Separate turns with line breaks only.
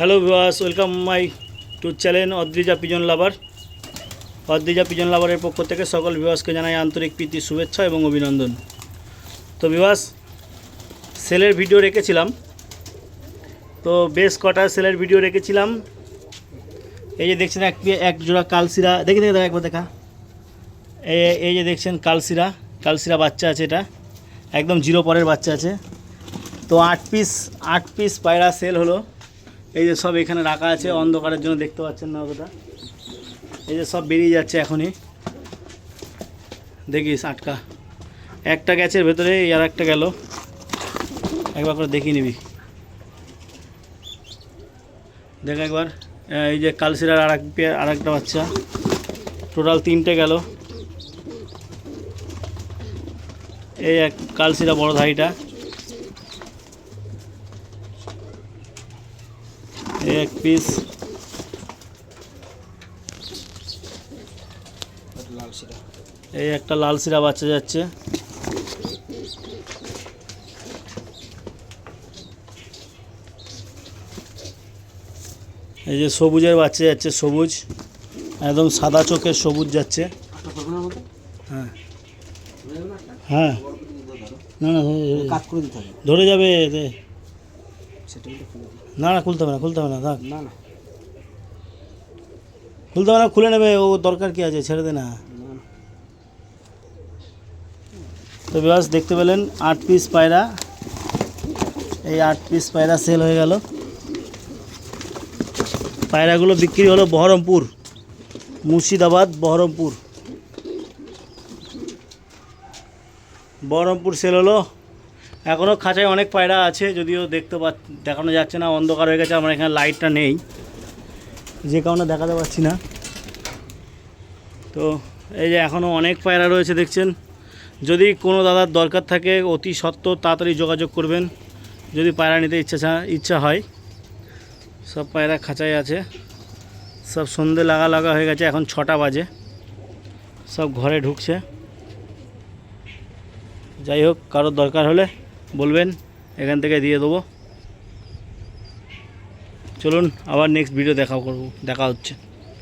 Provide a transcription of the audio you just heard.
Hello viewers welcome my to channel Adrija pigeon lover Adrija pigeon লাভারের পক্ষ থেকে সকল ভিওয়ার্সকে জানাই আন্তরিক প্রীতি, শুভেচ্ছা এবং অভিনন্দন। তো ভিওয়ার্স সেলের ভিডিও রেখেছিলাম। তো বেশ কটা সেলের ভিডিও রেখেছিলাম। এই যে দেখছেন এক এক জোড়া কালসিরা দেখে দেখে একবার দেখা। এই এই যে দেখছেন কালসিরা কালসিরা বাচ্চা আছে এটা। একদম জিরো পরের বাচ্চা আছে। তো আট পিস আট পিস পায়রা সেল হলো। এই যে সব এখানে রাখা আছে, অন্ধকারের জন্য দেখতে পাচ্ছেন না অতটা এই যে সব বেরিয়ে যাচ্ছে এখনই। দেখিস আটকা। একটা গ্যাচের ভেতরে আর একটা গেল। একবার করে দেখিয়ে নিবি। দেখ একবার। এই যে কালসিরার আর এক আর একটা বাচ্চা। টোটাল তিনটে গেল। এই এক কালসিরা বড় ধাইটা এক পিস এই একটা লাল সিরা বাচ্চা যাচ্ছে। এই যে সবুজের বাচ্চা যাচ্ছে সবুজ। একদম সাদা চোখের সবুজ যাচ্ছে। হ্যাঁ। হ্যাঁ। না না ধরে যাবে এতে।
সেটা একটু খুলে দিই।
না না খুলতে হবে না খুলতে হবে না থাক।
না না।
খুলতে হবে না খুলে নেবে ও দরকার কি আছে ছেড়ে দে না। তো বিবাস দেখতে পেলেন আট পিস পায়রা। এই আট পিস পায়রা সেল হয়ে গেল। পায়রাগুলো বিক্রি হলো বহরমপুর মুর্শিদাবাদ বহরমপুর। বহরমপুর সেল হলো এখনও খাঁচায় অনেক পায়রা আছে, যদিও দেখতে পা দেখানো যাচ্ছে না, অন্ধকার হয়ে গেছে, আমার এখানে লাইটটা নেই। যে কারণে দেখাতে পাচ্ছি না। তো এই যে এখনও অনেক পায়রা রয়েছে, দেখছেন? যদি কোনো দাদার দরকার থাকে, অতি সত্ত্বর তাড়াতাড়ি যোগাযোগ করবেন। যদি পায়রা নিতে ইচ্ছা ইচ্ছা হয়, সব পায়রা খাঁচায় আছে। সব সন্ধে লাগা লাগা হয়ে গেছে, এখন ছটা বাজে। সব ঘরে ঢুকছে। যাই হোক, কারোর দরকার হলে বলবেন এখান থেকে দিয়ে দেবো। চলুন আবার নেক্সট ভিডিও দেখা করব দেখা হচ্ছে।